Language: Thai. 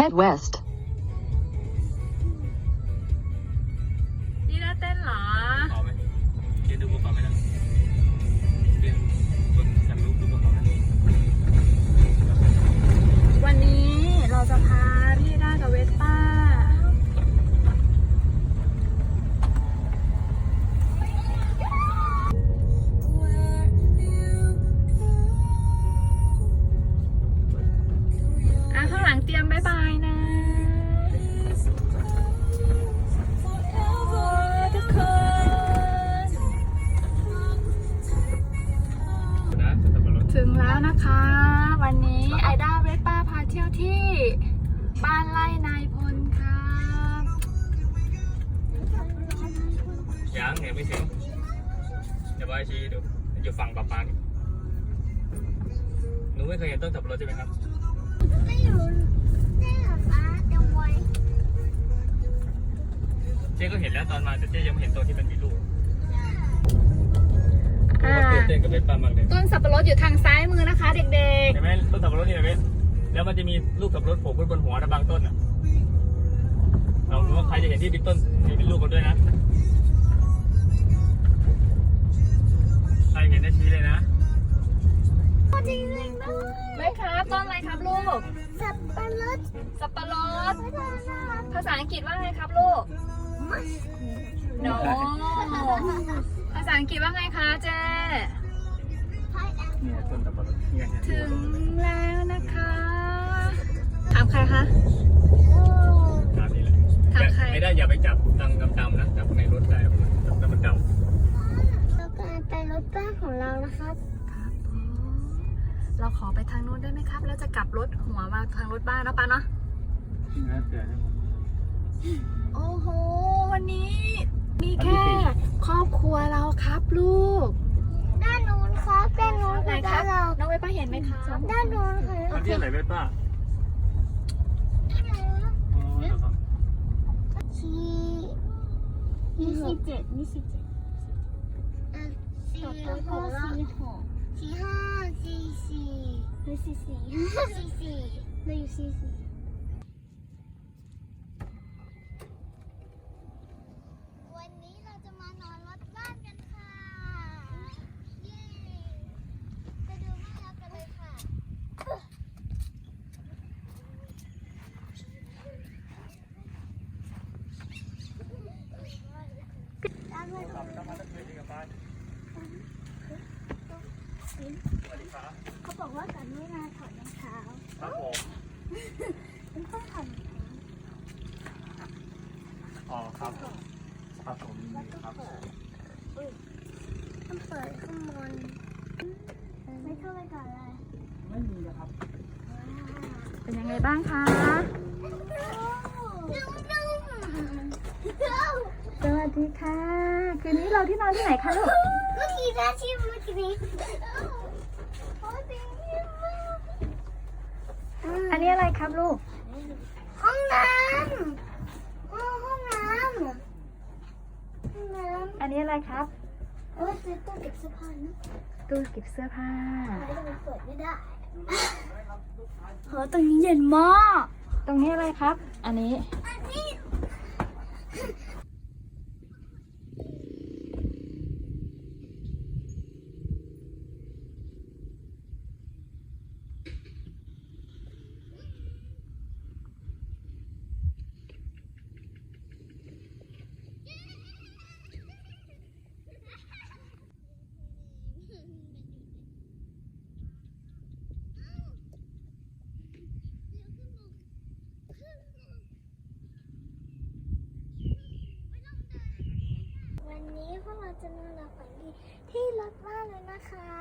Head west. านไร่นายพลครับยังยังไม่ถึงเดี๋ยวบอยชี้ดูอยู่ฝั่งปะปางหนูไม่เคยเห็นต้นสับปะรดใช่ไหมครับ ไม่รู้ได้เหรอฟ้าจะไวเจ๊ก็เห็นแล้วตอนมาแต่เจ๊ยังไม่เห็นตัวที่มันมีลูกอ่าตื่นเต้นกับเบสป้ามากเลยต้นสับปะรดอยู่ทางซ้ายมือนะคะ เด็กเห็นไหมต้นสับปะรดนี่นะเบส แล้วมันจะมีลูกสับปะรดโผล่ขึ้นบนหัวนะบางต้นอะเราดูว่าใครจะเห็นที่เป็นต้นที่เป็นลูกกันด้วยนะใครเห็นได้ชี้เลยนะจริงเลยนะๆไหมครับต้นอะไรครับลูก สับปะรด สับปะรดพัฒนาภาษาอังกฤษว่าไงครับลูก no ภาษาอังกฤษว่าไงคะเจเนี่ยต้นสับปะรดเนี่ยเนี่ยถึงแล้ว นะคะถามใครคะ ตามนี้แหละถามใคร ไม่ได้อย่าไปจับตังดำๆนะจับในรถได้แล้วมันดำเรากำลังไปรถบ้านของเรานะครับครับผมเราขอไปทางนู้นได้ไหมครับ แล้วจะกลับรถหัวมาทางรถบ้านเนาะปะเนาะ นะเดี๋ยว โอ้โห วันนี้ มีแค่ครอบครัวเราครับลูกด้านนู้นครับด้านนู้นไหนคือคด้ารับนเรา น้องเวป้าเห็นไหมครับด้านนู้นคืออันที่อะไรเวทป้าอ๋อเดี๋ยวก่อน ชี้ นี่สี่เจ็ดนี่สี่เจ็ดอะสี่หกสี่หกสี่ห้าสี่สี่หรือสี่สี่สี่สี่หรือสี่สี่วันนี้เราจะมานอนรถบ้านกันค่ะ เย้ไปดูแม่ยักษ์กันเลยค่ะ เขาบอกว่ากันไม่มาถอดรองเท้าครับผมเป็นข้อถอดรองเท้าอ๋อครับครับผมแล้วก็ครับเปิดอุ้ยต้องเปิดข้างบนไม่เข้าไปก่อนเลยไม่มีนะครับ เป็นยังไงบ้างคะนุ่มนุ่มสวัสดีค่ะ คืนนี้เราที่นอนที่ไหนคะลูก เมื่อกี้นะที่เมื่อกี้นี้โอ้ยดีมาก อั นนี้อะไรครับลูก ห้องน้ำห้องห้องน้ำห้องน้ำอันนี้อะไรครับโอ้ยซื้อตู้เก็บเสื้อผ้านะตู้เก็บเสื้อผ้า ไม่ได้มันเปิดไม่ได้โหตรงนี้เย็นมาก ตรงนี้อะไรครับ อันนี้ อันนี้วัน จะนอนหลับฝันดีที่รถมากเลยนะคะ